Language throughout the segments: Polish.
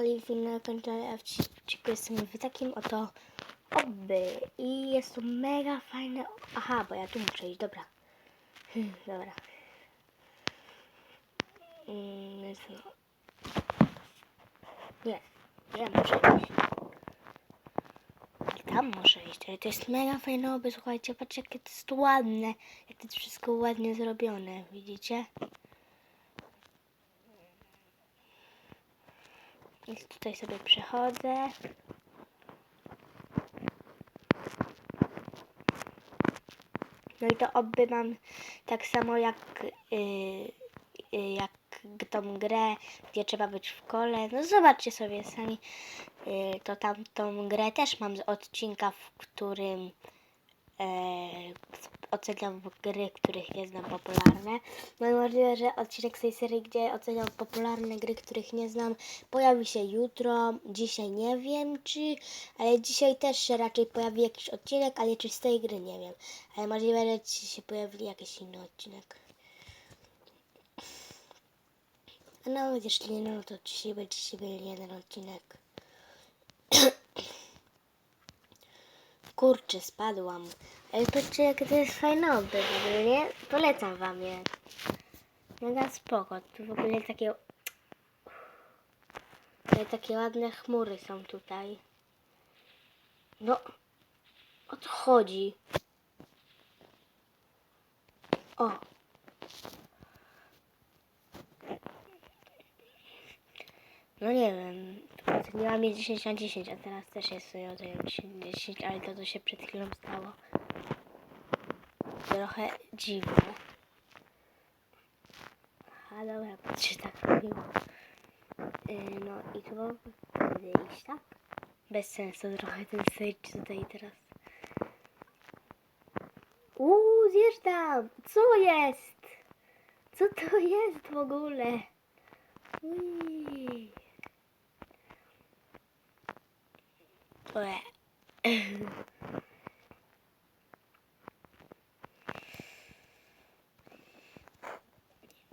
kolejny film na kanale Awciku. Jestem w takim oto oby. I jest to mega fajne. Aha, bo ja tu muszę iść, dobra. Hmm, dobra. Mm. Nie, nie muszę iść. I tam muszę iść, to jest mega fajne oby, słuchajcie, patrzcie jakie to jest ładne. Jak to jest wszystko ładnie zrobione, widzicie? Więc tutaj sobie przechodzę. No i to oby mam tak samo jak, yy, yy, jak tą grę, gdzie trzeba być w kole. No zobaczcie sobie sami, yy, to tamtą grę też mam z odcinka, w którym e, oceniam gry, których nie znam popularne. No i możliwe, że odcinek z tej serii, gdzie oceniam popularne gry, których nie znam, pojawi się jutro. Dzisiaj nie wiem czy, ale dzisiaj też się raczej pojawi jakiś odcinek, ale czy z tej gry nie wiem. Ale możliwe, że ci się pojawi jakiś inny odcinek. A nawet jeśli nie, no to dzisiaj będzie się jeden odcinek. Kurczę, spadłam. Ale patrzcie, jakie to jest w ogóle, nie? Polecam wam je. Mega spoko. Tu w ogóle takie... Ale takie ładne chmury są tutaj. No, o co chodzi? O. No nie wiem, oceniłam je 10 na 10, a teraz też jest sobie oceniam 10 na 10, ale to, co się przed chwilą stało. Trochę dziwne. Aha, dobra, patrzcie, tak robiło. Yy, no i tu mam wyjść, tak? Bez sensu trochę ten stage tutaj teraz. Uuu, zjeżdżam! Co jest? Co to jest w ogóle? Ui. Ue.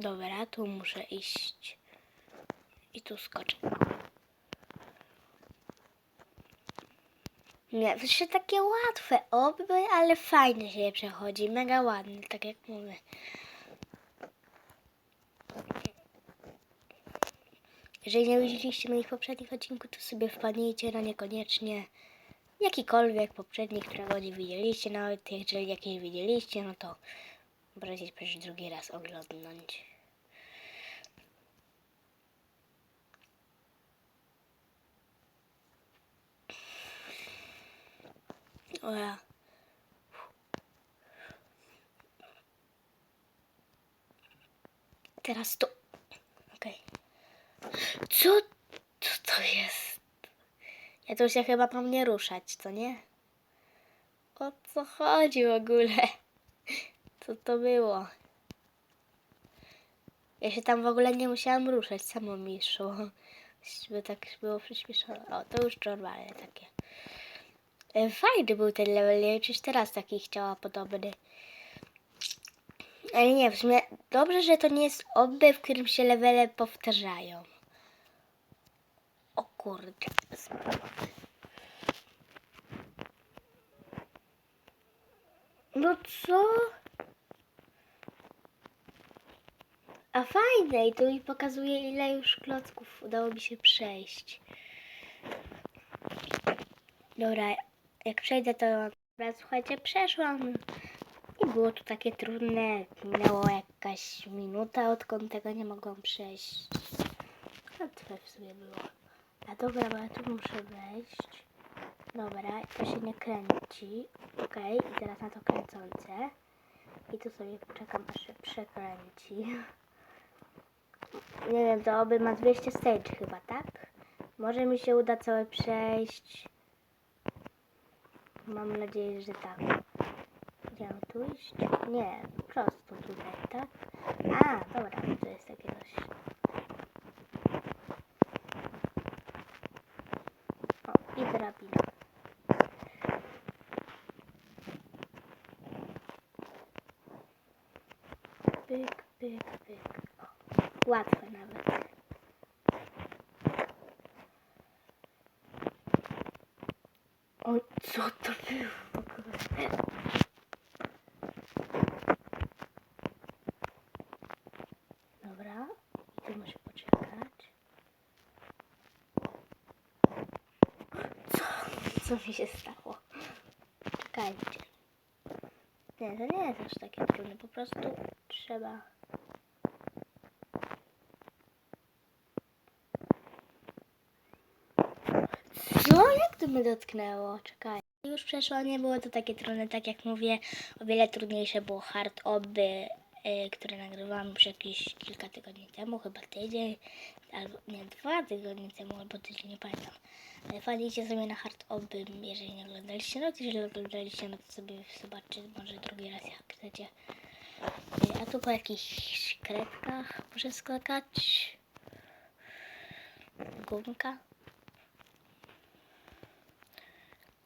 Dobra, tu muszę iść. I tu skoczę. Nie, się takie łatwe oby, ale fajnie się je przechodzi. Mega ładne, tak jak mówię. Jeżeli nie widzieliście moich poprzednich odcinków, to sobie wpadnijcie na nie koniecznie. Jakikolwiek poprzedni, którego nie widzieliście, nawet jeżeli jakieś widzieliście, no to możecie przecież drugi raz oglądnąć. O ja. Teraz to. Okej. Co? Co to jest? Ja tu się chyba mam nie ruszać, co nie? O co chodzi w ogóle? Co to było? Ja się tam w ogóle nie musiałam ruszać, samo mi szło. By tak było przyspieszone. O, to już normalne takie. E, Fajny był ten level, nie wiem, teraz taki chciała podobny. Ale nie, w sumie dobrze, że to nie jest oby, w którym się levele powtarzają. O kurde. No co? A fajne i tu mi pokazuje ile już klocków udało mi się przejść. Dobra, jak przejdę to... Dobra, słuchajcie, przeszłam. Nie było to takie trudne. Minęło jakaś minuta, odkąd tego nie mogłam przejść. Łatwe w sumie było. A dobra, bo ja tu muszę wejść. Dobra, to się nie kręci. Okej, i teraz na to kręcące. I tu sobie poczekam, aż się przekręci. Nie wiem, to oby ma 200 stage chyba, tak? Może mi się uda całe przejść. Mam nadzieję, że tak. Mam tu iść? Nie, prosto tutaj, tak? A, dobra, to jest takie coś. O, i drabina. Pyk, pyk, pyk. O, łatwe nawet. Oj, co to było? Dobra, i tu muszę poczekać. Co? Co mi się stało? Czekajcie. Nie, to nie jest aż takie trudne, po prostu trzeba... Co? Mnie dotknęło? Czekaj. Już przeszło, nie było to takie trudne, tak jak mówię, o wiele trudniejsze było hard oby, y, które nagrywałam już jakieś kilka tygodni temu, chyba tydzień, albo nie, dwa tygodnie temu, albo tydzień, nie pamiętam. Ale wpadnijcie sobie na hard oby, jeżeli nie oglądaliście, no to jeżeli oglądaliście, no to sobie zobaczcie, może drugi raz jak chcecie. Y, A tu po jakichś kredkach muszę skakać. Gumka.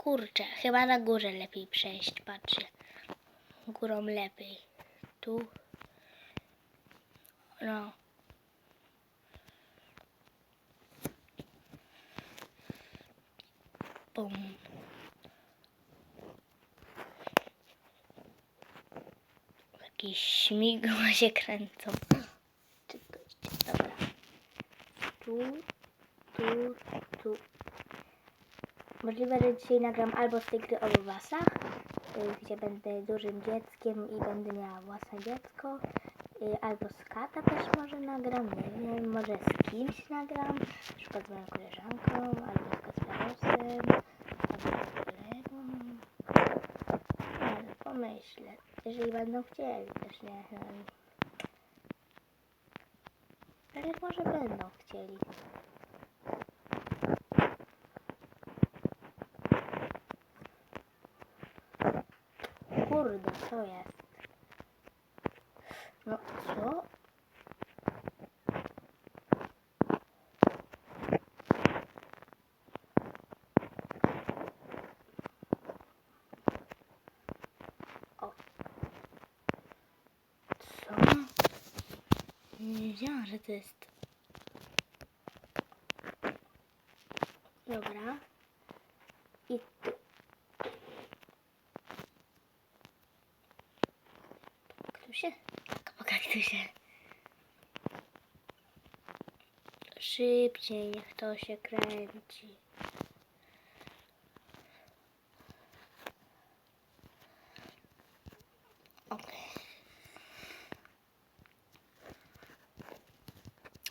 Kurczę, chyba na górze lepiej przejść, patrzcie. Górą lepiej. Tu. No. Bum. Jakieś śmigła się kręcą. Dobra. Tu, tu, tu. Możliwe, że dzisiaj nagram albo z tej gry o własach, y, gdzie będę dużym dzieckiem i będę miała własne dziecko, y, albo z kata też może nagram, nie wiem, może z kimś nagram, na przykład z moją koleżanką, albo z Kasparosem, albo z kolegą. Ale pomyślę, jeżeli będą chcieli, też nie wiem. Ale może będą chcieli. Kurde, co jest? No, co? O. Co? Nie wiedziałam, że to jest... Dobra. I tu. Kaktusie? Po kaktusie. Szybciej, niech to się kręci.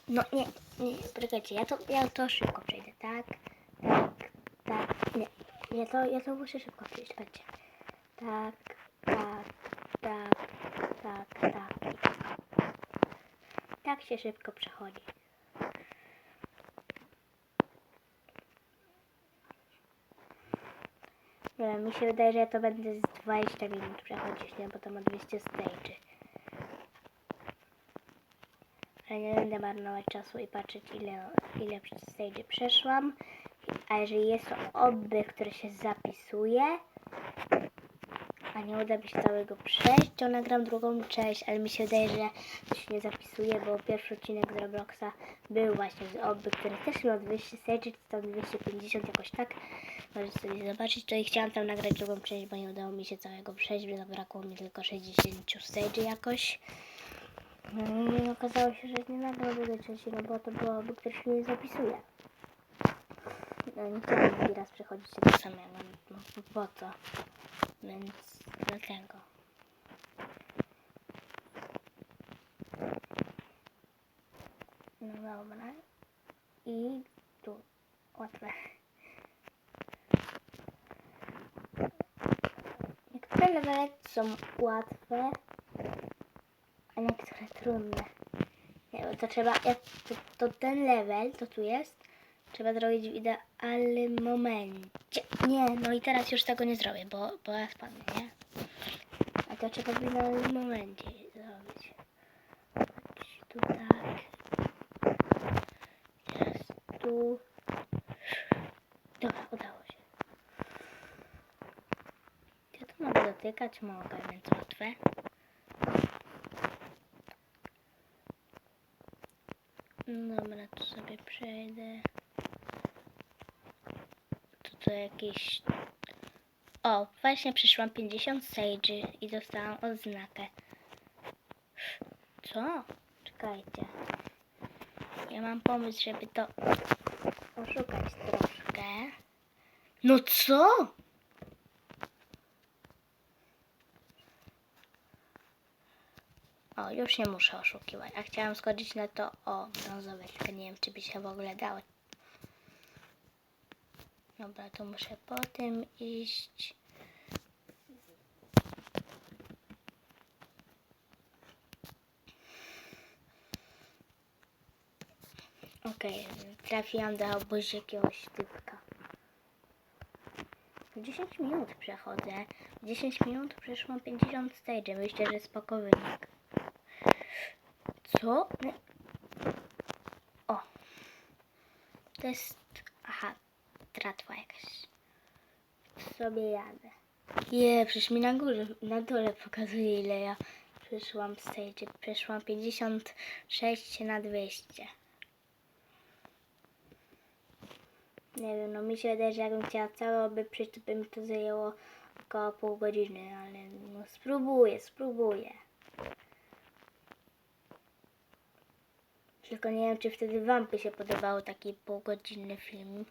No nie, nie, poczekajcie, ja to, ja to szybko przejdę, tak? Tak, tak, nie. Ja to, ja to muszę szybko przejść, patrzcie. Tak, tak, tak, tak. i tak. Tak się szybko przechodzi. Nie wiem, mi się wydaje, że ja to będę z 20 minut przechodzić, nie? Bo to ma 200 stage'y. Ale nie będę marnować czasu i patrzeć ile, ile stage'y przeszłam. A jeżeli jest to oby, które się zapisuje, a nie uda mi się całego przejść, to nagram drugą część, ale mi się wydaje, że to się nie zapisuje, bo pierwszy odcinek z Robloxa był właśnie z oby, który też miał 200 stage'y, czy tam 250 jakoś tak. Możecie sobie zobaczyć, to i chciałam tam nagrać drugą część, bo nie udało mi się całego przejść, bo zabrakło mi tylko 60 stage'y jakoś. No i okazało się, że nie nagram drugiej części, no bo to było oby, które się nie zapisuje. No nie chciałam drugi raz przechodzić tego samego, no po- po co? Więc dlatego. No dobra. I tu. Łatwe. Niektóre levele są łatwe, a niektóre trudne. Nie, bo to trzeba, jak to, to ten level, to tu jest, trzeba zrobić w idealnym momencie. Nie, no i teraz już tego nie zrobię, bo, bo ja spadnę, nie? A to trzeba w idealnym momencie zrobić. Tu tak. Teraz tu. Dobra, udało się. Ja tu mogę dotykać, mogę, więc łatwe. No Dobra, tu sobie przejdę. Tu to jakieś O, właśnie przyszłam 50 stage i dostałam odznakę. Co? Czekajcie. Ja mam pomysł, żeby to oszukać troszkę. No co? O, już nie muszę oszukiwać. A chciałam skoczyć na to o brązowe, tylko nie wiem, czy by się w ogóle dało. Dobra, to muszę po tym iść. Okej, trafiłam do obozu jakiegoś typka. 10 minut przechodzę. 10 minut przeszłam 50 stage. Myślę, że spoko wynik. Co? O. To jest... Aha, tratwa jakaś. Sobie jadę. Je, przecież mi na górze, na dole pokazuje ile ja przeszłam stage. Przeszłam 56 na 200. Nie wiem, no mi się wydaje, że jakbym chciała całe oby przejść, to by mi to zajęło około pół godziny, ale no spróbuję, spróbuję. Tylko nie wiem, czy wtedy Wam by się podobał taki półgodzinny film.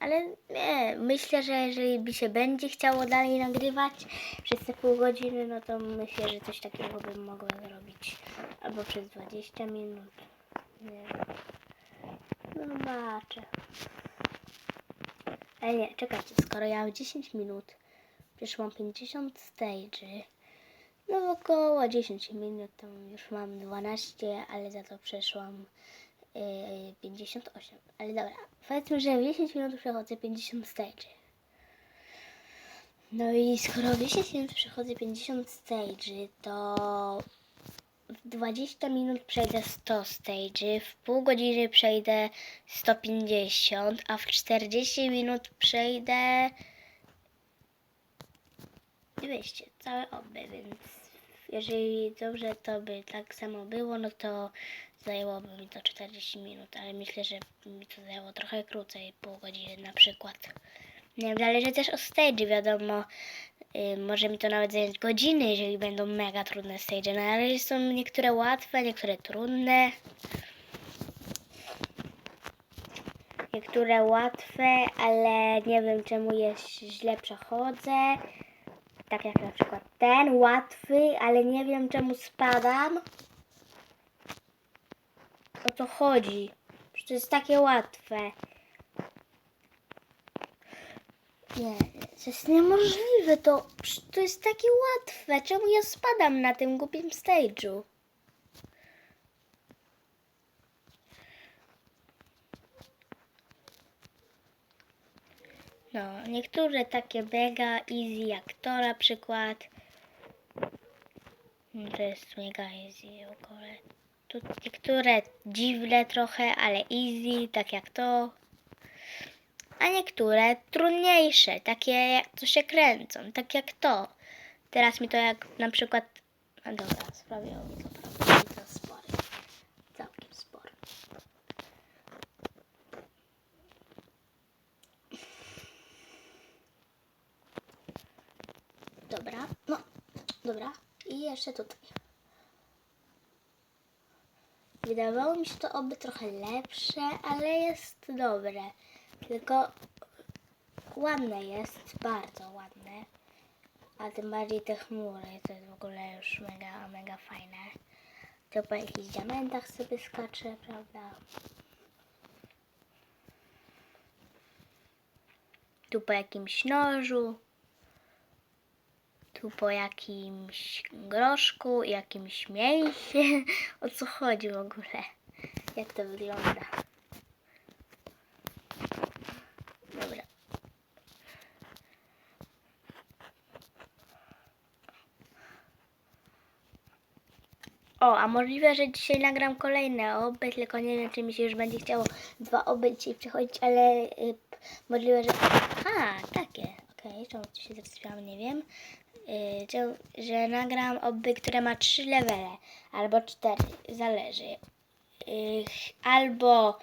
Ale nie, myślę, że jeżeli by się będzie chciało dalej nagrywać przez te pół godziny, no to myślę, że coś takiego bym mogła zrobić. Albo przez 20 minut. Nie. No zobaczę. Ale nie, czekajcie, skoro ja mam 10 minut, przeszłam 50 stage'y, no około 10 minut, to już mam 12, ale za to przeszłam 58. Ale dobra, powiedzmy, że w 10 minut przechodzę 50 stage'y. No i skoro w 10 minut przechodzę 50 stage'y, to w 20 minut przejdę 100 stage'y, w pół godziny przejdę 150, a w 40 minut przejdę 200, całe oby, więc jeżeli dobrze to by tak samo było, no to zajęłoby mi to 40 minut, ale myślę, że mi to zajęło trochę krócej, pół godziny na przykład. Nie wiem, zależy też od stage, wiadomo. Y, może mi to nawet zająć godziny, jeżeli będą mega trudne stage. No ale są niektóre łatwe, niektóre trudne. Niektóre łatwe, ale nie wiem czemu je źle przechodzę. Tak jak na przykład ten, łatwy, ale nie wiem czemu spadam. O co chodzi? Przecież to jest takie łatwe. Nie, to jest niemożliwe, to, to jest takie łatwe. Czemu ja spadam na tym głupim stage'u? No, niektóre takie mega easy, jak to na przykład. To jest mega easy w ogóle. Tu niektóre dziwne trochę, ale easy, tak jak to a niektóre trudniejsze, takie jak co się kręcą, tak jak to. Teraz mi to jak na przykład. A dobra, sprawiało mi to prawda, to spory. Całkiem spory. Dobra, no, dobra. I jeszcze tutaj. Wydawało mi się to oby trochę lepsze, ale jest dobre. Tylko ładne jest, bardzo ładne. A tym bardziej te chmury, to jest w ogóle już mega, mega fajne. To po jakichś diamentach sobie skacze, prawda? Tu po jakimś nożu. Tu po jakimś groszku, jakimś mięsie. O co chodzi w ogóle? Jak to wygląda? Dobra. O, a możliwe, że dzisiaj nagram kolejne oby, tylko nie wiem, czy mi się już będzie chciało dwa oby dzisiaj przechodzić, ale y, możliwe, że... A, takie. Okej, czemu tu się zatrzymałam, nie wiem. Y, czemu- że nagram oby, które ma trzy levele, albo cztery, zależy. Albo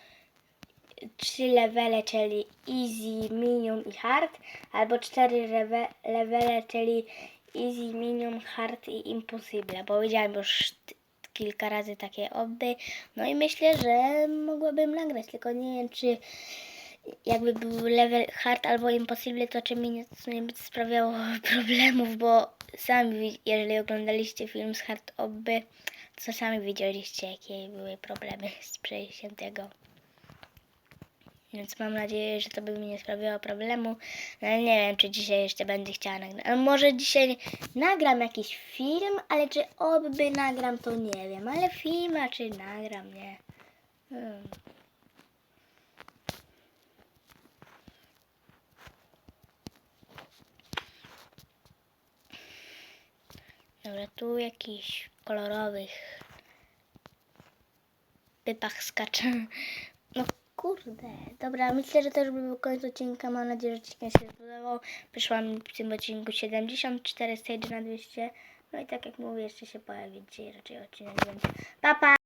trzy levele, czyli easy, medium i hard, albo cztery rewe- levele, czyli easy, medium, hard i impossible. Powiedziałem już kilka razy takie obby. No i myślę, że mogłabym nagrać, tylko nie wiem, czy jakby był level hard albo impossible, to czy mi nie, sprawiało problemów, bo sami, jeżeli oglądaliście film z hard obby, to sami widzieliście, jakie były problemy z przejściem tego. Więc mam nadzieję, że to by mi nie sprawiało problemu. No ale nie wiem, czy dzisiaj jeszcze będę chciała nagrać. Może dzisiaj nagram jakiś film, ale czy obby nagram, to nie wiem. Ale film, a czy nagram, nie. Hmm. Dobra, tu jakiś kolorowych pypach skacze. No kurde. Dobra, myślę, że to już by był koniec odcinka. Mam nadzieję, że odcinek się spodobał. Wyszłam w tym odcinku 74 stage na 200. No i tak jak mówię, jeszcze się pojawi dzisiaj raczej odcinek, więc pa pa!